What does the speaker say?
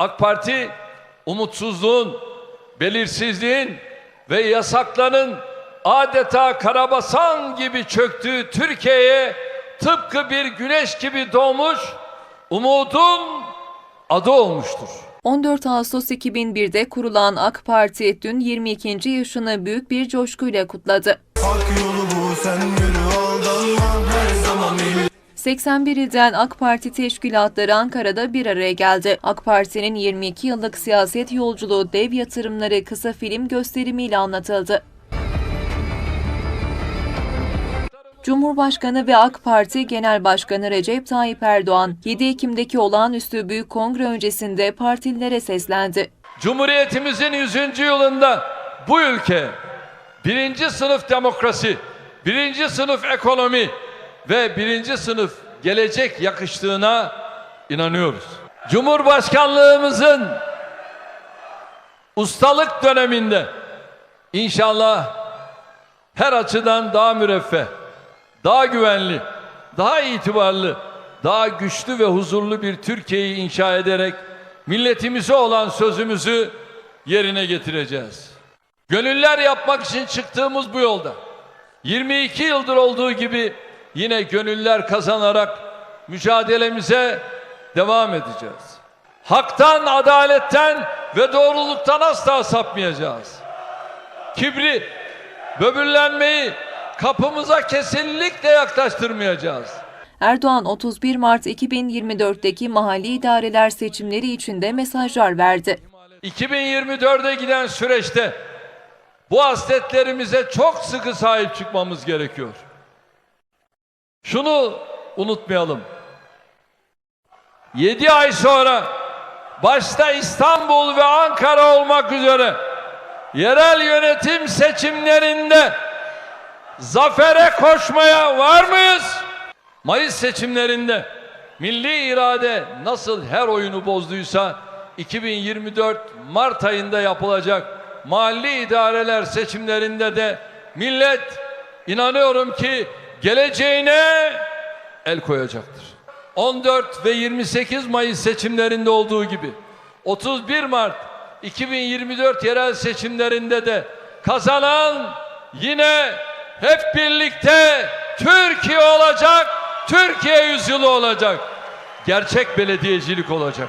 AK Parti umutsuzluğun, belirsizliğin ve yasakların adeta karabasan gibi çöktüğü Türkiye'ye tıpkı bir güneş gibi doğmuş umudun adı olmuştur. 14 Ağustos 2001'de kurulan AK Parti dün 22. yaşını büyük bir coşkuyla kutladı. Hak yolu bu sen yürü emin 81 ilden AK Parti teşkilatları Ankara'da bir araya geldi. AK Parti'nin 22 yıllık siyaset yolculuğu dev yatırımları kısa film gösterimiyle anlatıldı. Cumhurbaşkanı ve AK Parti Genel Başkanı Recep Tayyip Erdoğan, 7 Ekim'deki olağanüstü büyük kongre öncesinde partililere seslendi. Cumhuriyetimizin 100. yılında bu ülke birinci sınıf demokrasi, birinci sınıf ekonomi ve birinci sınıf gelecek yakıştığına inanıyoruz. Cumhurbaşkanlığımızın ustalık döneminde inşallah her açıdan daha müreffeh, daha güvenli, daha itibarlı, daha güçlü ve huzurlu bir Türkiye'yi inşa ederek milletimize olan sözümüzü yerine getireceğiz. Gönüller yapmak için çıktığımız bu yolda 22 yıldır olduğu gibi yine gönüller kazanarak mücadelemize devam edeceğiz. Haktan, adaletten ve doğruluktan asla sapmayacağız. Kibri, böbürlenmeyi kapımıza kesinlikle yaklaştırmayacağız. Erdoğan 31 Mart 2024'teki mahalli idareler seçimleri için de mesajlar verdi. 2024'e giden süreçte bu hasletlerimize çok sıkı sahip çıkmamız gerekiyor. Şunu unutmayalım. 7 ay sonra başta İstanbul ve Ankara olmak üzere yerel yönetim seçimlerinde zafere koşmaya var mıyız? Mayıs seçimlerinde milli irade nasıl her oyunu bozduysa 2024 Mart ayında yapılacak mahalli idareler seçimlerinde de millet inanıyorum ki geleceğine el koyacaktır. 14 ve 28 Mayıs seçimlerinde olduğu gibi 31 Mart 2024 yerel seçimlerinde de kazanan yine hep birlikte Türkiye olacak, Türkiye yüzyılı olacak. Gerçek belediyecilik olacak.